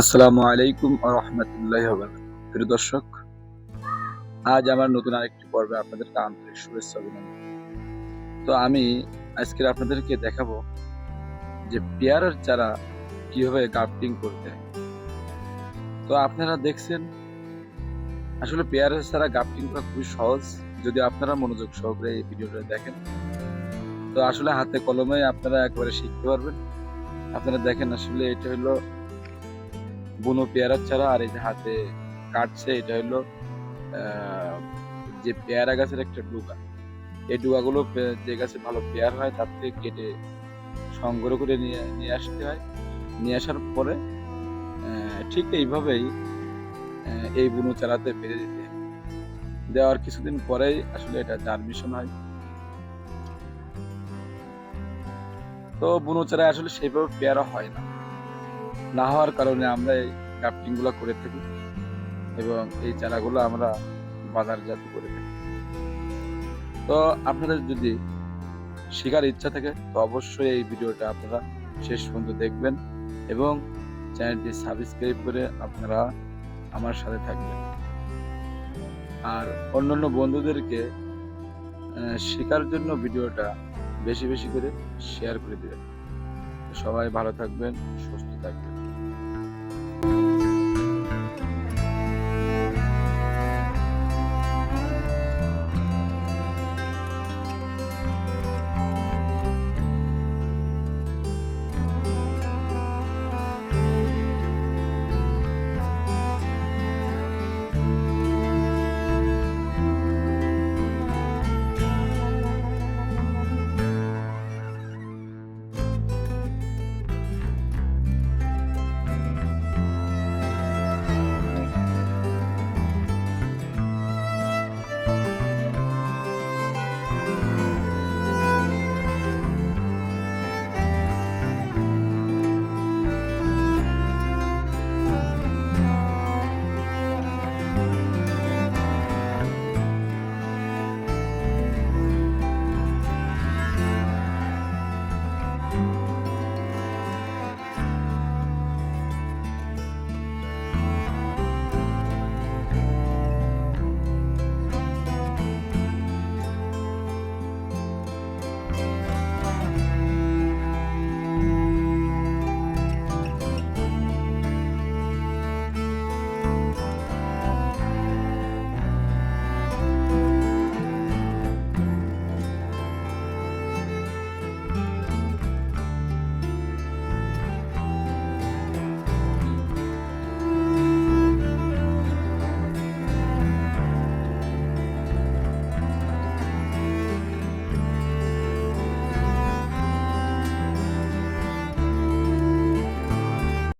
আসসালামু আলাইকুম রহমতুল্লাহ প্রিয় দর্শক, আজ আমার নতুন আরেকটি পর্বে আপনাদেরকে আন্তরিক শুভেচ্ছা অভিনন্দন। তো আমি আজকে আপনাদেরকে দেখাবো যে পেয়ারার চারা কীভাবে গাফটিং করতে তো আপনারা দেখছেন, আসলে পেয়ারার চারা গাফটিং করা খুবই সহজ, যদি আপনারা মনোযোগ সহকারে এই ভিডিওটা দেখেন। তো আসলে হাতে কলমে আপনারা একবারে শিখতে পারবেন। আপনারা দেখেন আসলে এটা হলো বুনো পেয়ারার চারা আর এই যে হাতে কাটছে, এটা হলো যে পেয়ারা গাছের একটা ডুগা। এই ডুগাগুলো যে গাছে ভালো পেয়ার হয়, তার থেকে কেটে সংগ্রহ করে নিয়ে নিয়ে আসতে হয়। নিয়ে আসার পরে ঠিক এইভাবেই এই বুনো চারাতে বেঁধে দিতে দেওয়ার কিছুদিন পরেই আসলে এটা জার্মিশন হয়। তো বুনো চারা আসলে সেইভাবে পেয়ারা হয় না। না হওয়ার কারণে আমরা এই গ্রাফটিংগুলো করে থাকি এবং এই চারাগুলো আমরা বাজারজাত করে থাকি। তো আপনাদের যদি শেখার ইচ্ছা থাকে, তো অবশ্যই এই ভিডিওটা আপনারা শেষ পর্যন্ত দেখবেন এবং চ্যানেলটি সাবস্ক্রাইব করে আপনারা আমার সাথে থাকবেন। আর অন্যান্য বন্ধুদেরকে শেখার জন্য ভিডিওটা বেশি বেশি করে শেয়ার করে দেবেন। সবাই ভালো থাকবেন, সুস্থ থাকবেন। you